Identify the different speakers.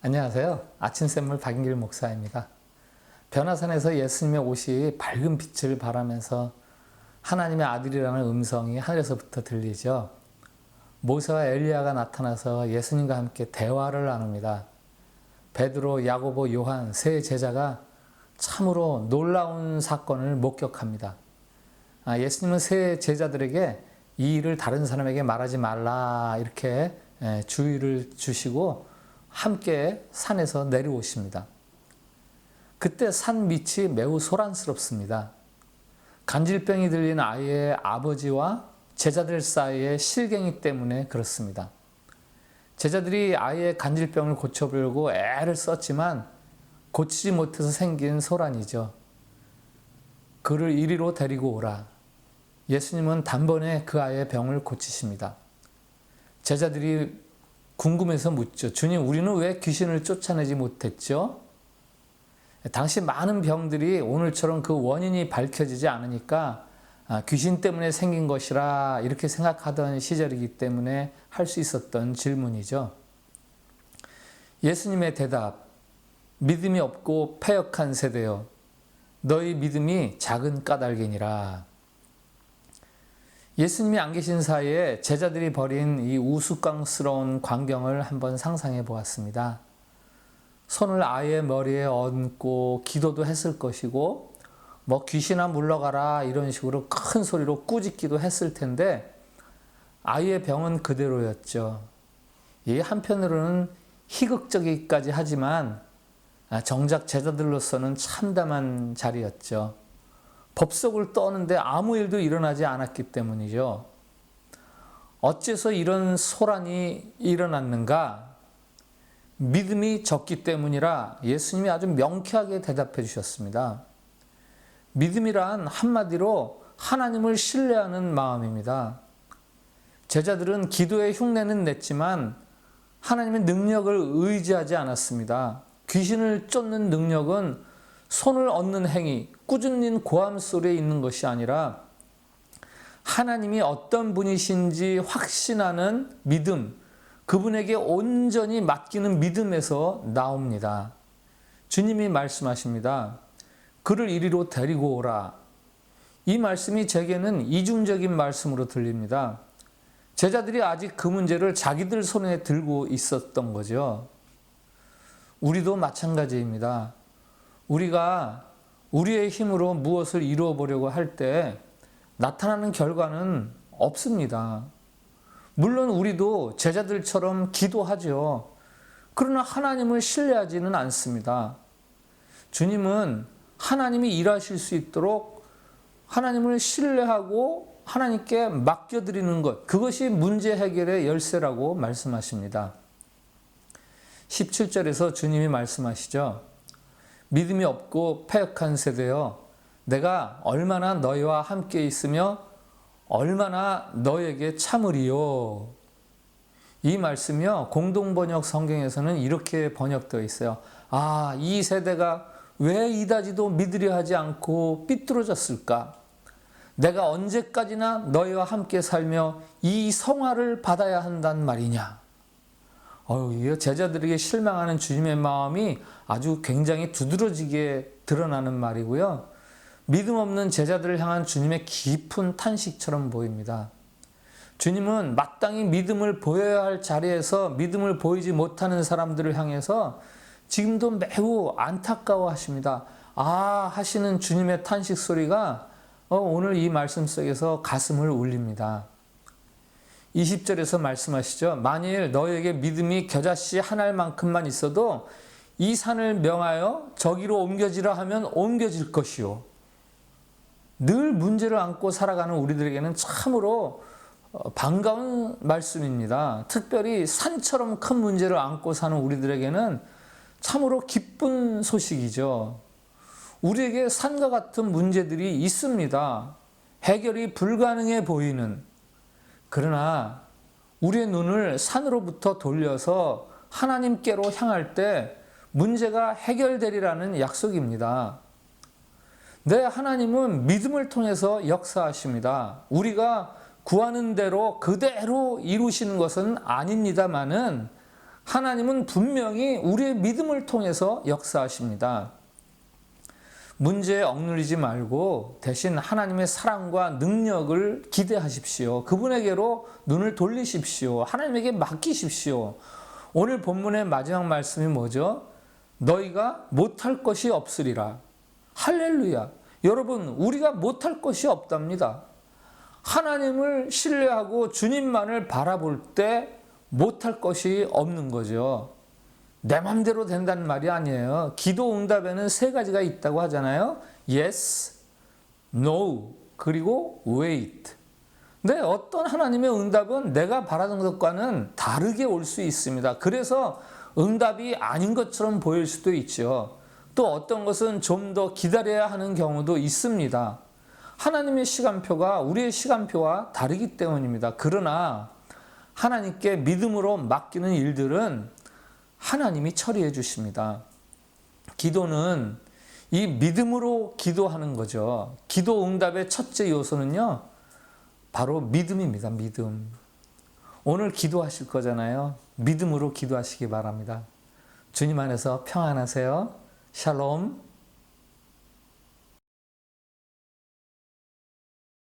Speaker 1: 안녕하세요. 아침샘물 박인길 목사입니다. 변화산에서 예수님의 옷이 밝은 빛을 발하면서 하나님의 아들이라는 음성이 하늘에서부터 들리죠. 모세와 엘리야가 나타나서 예수님과 함께 대화를 나눕니다. 베드로, 야고보, 요한 세 제자가 참으로 놀라운 사건을 목격합니다. 아, 예수님은 세 제자들에게 이 일을 다른 사람에게 말하지 말라 이렇게 예, 주의를 주시고 함께 산에서 내려오십니다. 그때 산 밑이 매우 소란스럽습니다. 간질병이 들린 아이의 아버지와 제자들 사이의 실갱이 때문에 그렇습니다. 제자들이 아이의 간질병을 고쳐보려고 애를 썼지만 고치지 못해서 생긴 소란이죠. 그를 이리로 데리고 오라. 예수님은 단번에 그 아이의 병을 고치십니다. 제자들이 궁금해서 묻죠. 주님, 우리는 왜 귀신을 쫓아내지 못했죠? 당시 많은 병들이 오늘처럼 그 원인이 밝혀지지 않으니까 아, 귀신 때문에 생긴 것이라 이렇게 생각하던 시절이기 때문에 할 수 있었던 질문이죠. 예수님의 대답, 믿음이 없고 패역한 세대여, 너희 믿음이 작은 까닭이니라. 예수님이 안 계신 사이에 제자들이 벌인 이 우스꽝스러운 광경을 한번 상상해 보았습니다. 손을 아이의 머리에 얹고 기도도 했을 것이고, 뭐 귀신아 물러가라 이런 식으로 큰 소리로 꾸짖기도 했을 텐데, 아이의 병은 그대로였죠. 이 한편으로는 희극적이기까지 하지만, 정작 제자들로서는 참담한 자리였죠. 법석을 떠는데 아무 일도 일어나지 않았기 때문이죠. 어째서 이런 소란이 일어났는가? 믿음이 적기 때문이라 예수님이 아주 명쾌하게 대답해 주셨습니다. 믿음이란 한마디로 하나님을 신뢰하는 마음입니다. 제자들은 기도의 흉내는 냈지만 하나님의 능력을 의지하지 않았습니다. 귀신을 쫓는 능력은 손을 얻는 행위, 꾸준히 고함 소리에 있는 것이 아니라 하나님이 어떤 분이신지 확신하는 믿음, 그분에게 온전히 맡기는 믿음에서 나옵니다. 주님이 말씀하십니다. 그를 이리로 데리고 오라. 이 말씀이 제게는 이중적인 말씀으로 들립니다. 제자들이 아직 그 문제를 자기들 손에 들고 있었던 거죠. 우리도 마찬가지입니다. 우리가 우리의 힘으로 무엇을 이루어 보려고 할 때 나타나는 결과는 없습니다. 물론 우리도 제자들처럼 기도하죠. 그러나 하나님을 신뢰하지는 않습니다. 주님은 하나님이 일하실 수 있도록 하나님을 신뢰하고 하나님께 맡겨드리는 것, 그것이 문제 해결의 열쇠라고 말씀하십니다. 17절에서 주님이 말씀하시죠. 믿음이 없고 패역한 세대여 내가 얼마나 너희와 함께 있으며 얼마나 너에게 참으리요. 이 말씀이요. 공동번역 성경에서는 이렇게 번역되어 있어요. 아, 이 세대가 왜 이다지도 믿으려 하지 않고 삐뚤어졌을까? 내가 언제까지나 너희와 함께 살며 이 성화를 받아야 한단 말이냐? 어유, 제자들에게 실망하는 주님의 마음이 아주 굉장히 두드러지게 드러나는 말이고요. 믿음 없는 제자들을 향한 주님의 깊은 탄식처럼 보입니다. 주님은 마땅히 믿음을 보여야 할 자리에서 믿음을 보이지 못하는 사람들을 향해서 지금도 매우 안타까워 하십니다. 아, 하시는 주님의 탄식 소리가 어, 오늘 이 말씀 속에서 가슴을 울립니다. 20절에서 말씀하시죠. 만일 너에게 믿음이 겨자씨 한 알만큼만 있어도 이 산을 명하여 저기로 옮겨지라 하면 옮겨질 것이요. 늘 문제를 안고 살아가는 우리들에게는 참으로 반가운 말씀입니다. 특별히 산처럼 큰 문제를 안고 사는 우리들에게는 참으로 기쁜 소식이죠. 우리에게 산과 같은 문제들이 있습니다. 해결이 불가능해 보이는 그러나 우리의 눈을 산으로부터 돌려서 하나님께로 향할 때 문제가 해결되리라는 약속입니다. 네, 하나님은 믿음을 통해서 역사하십니다. 우리가 구하는 대로 그대로 이루시는 것은 아닙니다만은 하나님은 분명히 우리의 믿음을 통해서 역사하십니다. 문제에 억눌리지 말고 대신 하나님의 사랑과 능력을 기대하십시오. 그분에게로 눈을 돌리십시오. 하나님에게 맡기십시오. 오늘 본문의 마지막 말씀이 뭐죠? 너희가 못할 것이 없으리라. 할렐루야. 여러분, 우리가 못할 것이 없답니다. 하나님을 신뢰하고 주님만을 바라볼 때 못할 것이 없는 거죠. 내 맘대로 된다는 말이 아니에요. 기도 응답에는 세 가지가 있다고 하잖아요. Yes, No, 그리고 Wait. 근데 어떤 하나님의 응답은 내가 바라는 것과는 다르게 올 수 있습니다. 그래서 응답이 아닌 것처럼 보일 수도 있죠. 또 어떤 것은 좀 더 기다려야 하는 경우도 있습니다. 하나님의 시간표가 우리의 시간표와 다르기 때문입니다. 그러나 하나님께 믿음으로 맡기는 일들은 하나님이 처리해 주십니다. 기도는 이 믿음으로 기도하는 거죠. 기도 응답의 첫째 요소는요, 바로 믿음입니다. 믿음. 오늘 기도하실 거잖아요. 믿음으로 기도하시기 바랍니다. 주님 안에서 평안하세요. 샬롬.